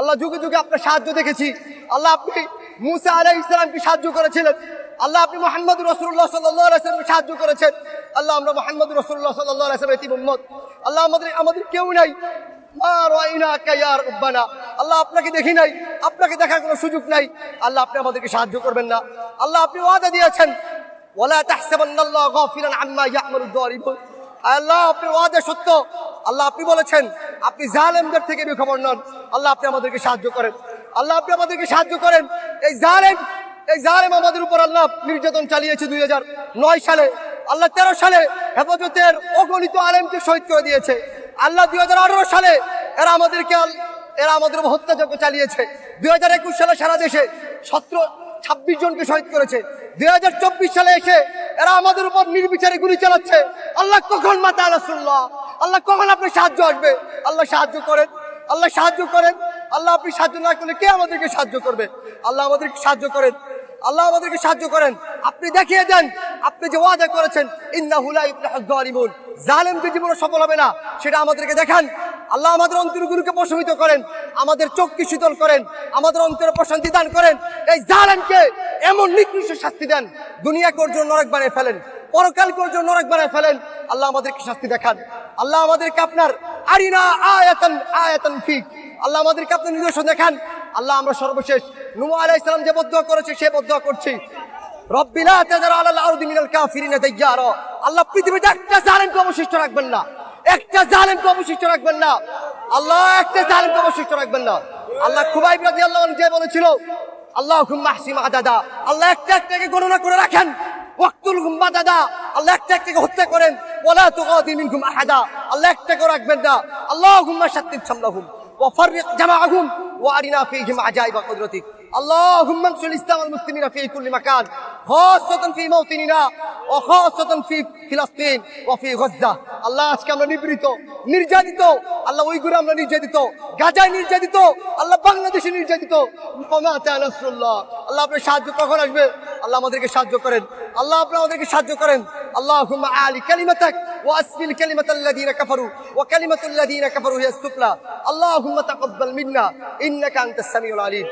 আল্লাহ যুগে যুগে আপনার সাহায্য দেখেছি। আল্লাহ আপনি মুসা আলাই ইসলামকে সাহায্য করেছিলেন। আল্লাহ আপনি মোহাম্মদ রসুল্লাহ সাল্লামকে সাহায্য করেছেন। আল্লাহ আমরা মোহাম্মদ রসুল্লাহ সাল্লাহ এটি মোহাম্মদ আল্লাহ আমাদের আমাদের কেউ নাই। আল্লাহ আপনাকে দেখি নাই। আপনাকে দেখার কোনো সুযোগ নাই। আল্লাহ আপনি আমাদেরকে সাহায্য করবেন না। আল্লাহ আপনি ওয়াদা দিয়েছেন। যালিমুন আল্লাহ, আপনি ওয়াদা সত্য। আল্লাহ আপনি বলেছেন, আপনি জালেমদের থেকে বিখবর নন। আল্লাহ আপনি আমাদেরকে সাহায্য করেন। আল্লাহ আপনি আমাদেরকে সাহায্য করেন। এই জালেম এই জালেম আমাদের উপর আল্লাহ নির্যাতন চালিয়েছে দুই নয় সালে। আল্লাহ তেরো সালে হেফাজতের অগণিত আলেমকে শহীদ করে দিয়েছে। আল্লাহ দুই হাজার আঠারো সালে এরা আমাদেরকে এরা আমাদের হত্যাযজ্ঞ চালিয়েছে। দুই হাজার একুশ সালে সারা দেশে সতেরো, ছাব্বিশ জনকে শহীদ করেছে। দুই হাজার চব্বিশ সালে এসে এরা আমাদের উপর নির্বিচারে গুলি চালাচ্ছে। আল্লাহ কখন মাতা আলাসুল্লাহ আল্লাহ কখন আপনার সাহায্য আসবে? আল্লাহ সাহায্য করেন। আল্লাহ সাহায্য করেন। আল্লাহ আপনি সাহায্য না করলে কে আমাদেরকে সাহায্য করবে? আল্লাহ আমাদেরকে সাহায্য করেন। আল্লাহ আমাদেরকে সাহায্য করেন। আপনি দেখিয়ে দেন। আপনি যে ওয়াদা করেছেন ইন্নাহুলা ইবলাহুল জালেমদের জীবনে সফল হবে না, সেটা আমাদেরকে দেখান। আল্লাহ আমাদের অন্তরগুলোকে প্রশমিত করেন। আমাদের চোখকে শীতল করেন? আমাদের অন্তরে প্রশান্তি দান করেন? এই জালেমকে এমন নিকৃষ্ট শাস্তি দেন। দুনিয়া করজ নরক বানিয়ে ফেলেন। পরকাল করজ নরক বানিয়ে ফেলেন। আল্লাহ আমাদেরকে শাস্তি দেখান। আল্লাহ আমাদেরকে আপনার আরিনা আয়াতান, আয়াতন ফিক। আল্লাহ আমাদেরকে আপনার নিদর্শন দেখান। আল্লাহ আমরা সর্বশেষ নুমা আলাইহিস সালাম যে বদুয়া করেছে, সে বদুয়া করছি। রব্বিলা তাজার আলাল আরদি মিনাল কাফিরিনা দাইয়ারা আল্লাহ পৃথিবীতে একটা জালেমকে অবশিষ্ট রাখবেন না। একটা জালেমকে অবশিষ্ট রাখবেন না আল্লাহ একটা জালেমকে অবশিষ্ট রাখবেন না আল্লাহ খুবাইব রাদিয়াল্লাহু আনহু যে বলেছিল আল্লাহ মাহসিম আদাদা আল্লাহ একটা একটাকে গণনা করে রাখেন ওয়াক্তুল গুম্বা দাদা আল্লাহ একটা একটাকে হত্যা করেন ওলা তুগাদি মিনকুম আহাদা আল্লাহ একটাকে রাখবেন না আল্লাহ হুম্মা শাত্তিব সামলাহুম وفرق جمعهم وارنا فيهم عجائب قدرتك اللهم انصر الاسلام والمسلمين في كل مكان خاصة في موطننا وخاصة في فلسطين وفي غزة আল্লাহ আজকে আমরা নিবৃত নির্যাতিত আল্লাহ ওইগুলো আমরা নির্যাতিত গাজায় নির্যাতিত আল্লাহ বাংলাদেশে নির্যাতিত কমাতে নাসরুল্লাহ আল্লাহ আপনার সাহায্য কখন আসবে আল্লাহ আমাদেরকে সাহায্য করেন আল্লাহ আপনি আমাদেরকে সাহায্য করেন اللهم اعلي كلمتك واسفل كلمة الذين كفروا وكلمة الذين كفروا هي السفلى اللهم تقبل منا انك انت السميع العليم